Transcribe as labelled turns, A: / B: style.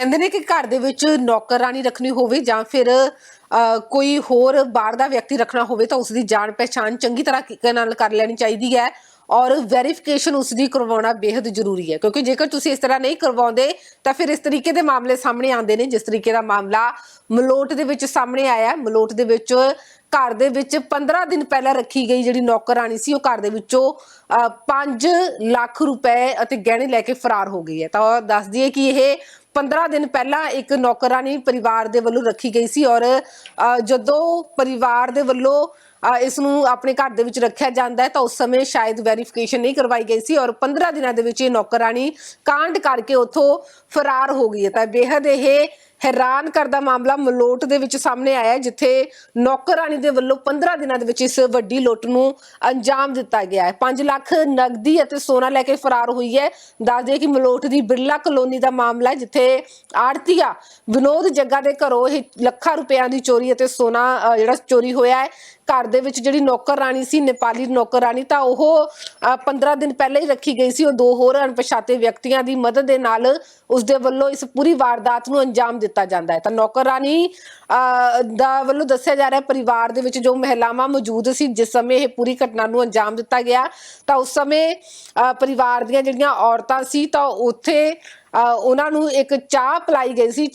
A: ਕਹਿੰਦੇ ਨੇ ਕਿ ਘਰ ਦੇ ਵਿੱਚ ਨੌਕਰਾਨੀ ਰੱਖਣੀ ਹੋਵੇ ਜਾਂ ਫਿਰ ਕੋਈ ਹੋਰ ਬਾਹਰ ਦਾ ਵਿਅਕਤੀ ਰੱਖਣਾ ਹੋਵੇ ਤਾਂ ਉਸ ਦੀ ਜਾਣ ਪਛਾਣ ਚੰਗੀ ਤਰ੍ਹਾਂ ਤਰੀਕੇ ਨਾਲ ਕਰ ਲੈਣੀ ਚਾਹੀਦੀ ਹੈ ਔਰ ਵੈਰੀਫਿਕੇਸ਼ਨ ਉਸ ਦੀ ਕਰਵਾਉਣਾ ਬੇहद ਜ਼ਰੂਰੀ ਹੈ ਕਿਉਂਕਿ ਜੇਕਰ ਤੁਸੀਂ ਇਸ ਤਰ੍ਹਾਂ ਨਹੀਂ ਕਰਵਾਉਂਦੇ ਤਾਂ ਫਿਰ ਇਸ ਤਰੀਕੇ ਦੇ ਮਾਮਲੇ ਸਾਹਮਣੇ ਆਉਂਦੇ ਨੇ, ਜਿਸ ਤਰੀਕੇ ਦਾ ਮਾਮਲਾ ਮਲੋਟ ਦੇ ਵਿੱਚ ਸਾਹਮਣੇ ਆਇਆ ਮਲੋਟ ਦੇ ਵਿੱਚ ਘਰ ਦੇ ਵਿੱਚ 15 ਦਿਨ ਪਹਿਲਾਂ ਰੱਖੀ ਗਈ ਜਿਹੜੀ ਨੌਕਰਾਨੀ ਸੀ, ਉਹ ਘਰ ਦੇ ਵਿੱਚੋਂ 5 ਲੱਖ ਰੁਪਏ ਅਤੇ ਗਹਿਣੇ ਲੈ ਕੇ ਫਰਾਰ ਹੋ ਗਈ ਹੈ। ਤਾਂ ਦੱਸ ਦਈਏ ਕਿ ਇਹ 15 ਦਿਨ ਪਹਿਲਾਂ ਇੱਕ ਨੌਕਰਾਨੀ ਪਰਿਵਾਰ ਦੇ ਵੱਲੋਂ ਰੱਖੀ ਗਈ ਸੀ ਔਰ ਜਦੋਂ ਪਰਿਵਾਰ ਦੇ ਵੱਲੋਂ ਅ, ਇਸ ਨੂੰ ਆਪਣੇ ਘਰ ਦੇ ਵਿੱਚ ਰੱਖਿਆ ਜਾਂਦਾ ਹੈ ਤਾਂ ਉਸ ਸਮੇਂ ਸ਼ਾਇਦ ਵੈਰੀਫਿਕੇਸ਼ਨ ਨਹੀਂ ਕਰਵਾਈ ਗਈ ਸੀ ਔਰ 15 ਦਿਨਾਂ ਦੇ ਵਿੱਚ ਇਹ ਨੌਕਰਾਨੀ ਕਾਂਡ ਕਰਕੇ ਉੱਥੋਂ ਫਰਾਰ ਹੋ ਗਈ ਹੈ। ਤਾਂ ਬੇहद ਇਹ ਹੈਰਾਨ ਕਰਦਾ ਮਾਮਲਾ ਮਲੋਟ ਦੇ ਵਿੱਚ ਸਾਹਮਣੇ ਆਇਆ ਹੈ, ਜਿੱਥੇ ਨੌਕਰਾਨੀ ਦੇ ਵੱਲੋਂ 15 ਦਿਨਾਂ ਦੇ ਵਿੱਚ ਇਸ ਵੱਡੀ ਲੁੱਟ ਨੂੰ ਅੰਜਾਮ ਦਿੱਤਾ ਗਿਆ ਹੈ। 5 ਲੱਖ ਨਗਦੀ ਅਤੇ ਸੋਨਾ ਲੈ ਕੇ ਫਰਾਰ ਹੋਈ ਹੈ। ਦੱਸ ਦਈਏ ਕਿ ਮਲੋਟ ਦੀ ਬਿਰਲਾ ਕਲੋਨੀ ਦਾ ਮਾਮਲਾ ਹੈ ਜਿੱਥੇ ਆੜਤੀਆ ਵਿਨੋਦ ਜੱਗਾ ਦੇ ਘਰੋਂ ਇਹ ਲੱਖਾਂ ਰੁਪਿਆਂ ਦੀ ਚੋਰੀ ਅਤੇ ਸੋਨਾ ਜਿਹੜਾ ਚੋਰੀ ਹੋਇਆ ਹੈ ਘਰ ਦੇ ਵਿੱਚ ਜਿਹੜੀ ਨੌਕਰਾਨੀ ਸੀ ਨੇਪਾਲੀ ਨੌਕਰਾਨੀ ਤਾਂ ਉਹ ਅ, 15 ਦਿਨ ਪਹਿਲਾਂ ਹੀ ਰੱਖੀ ਗਈ ਸੀ। ਉਹ ਦੋ ਹੋਰ ਅਣਪਛਾਤੇ ਵਿਅਕਤੀਆਂ ਦੀ ਮਦਦ ਦੇ ਨਾਲ ਉਸ ਦੇ ਵੱਲੋਂ ਇਸ ਪੂਰੀ ਵਾਰਦਾਤ ਨੂੰ ਅੰਜਾਮ ਦਿੱਤਾ ਜਾਂਦਾ ਹੈ। ਤਾਂ ਨੌਕਰਾਨੀ ਅ, ਦਾ ਵੱਲੋਂ ਦੱਸਿਆ ਜਾ ਰਿਹਾ ਪਰਿਵਾਰ ਦੇ ਵਿੱਚ ਜੋ ਮਹਿਲਾਵਾਂ ਮੌਜੂਦ ਸੀ ਜਿਸ ਸਮੇਂ ਇਹ ਪੂਰੀ ਘਟਨਾ ਨੂੰ ਅੰਜਾਮ ਦਿੱਤਾ ਗਿਆ ਤਾਂ ਉਸ ਸਮੇਂ ਅ, ਪਰਿਵਾਰ ਦੀਆਂ ਜਿਹੜੀਆਂ ਔਰਤਾਂ ਸੀ ਤਾਂ ਉੱਥੇ ਅ, ਉਹਨਾਂ ਨੂੰ ਇੱਕ ਚਾਹ ਪਿਲਾਈ ਗਈ ਸੀ।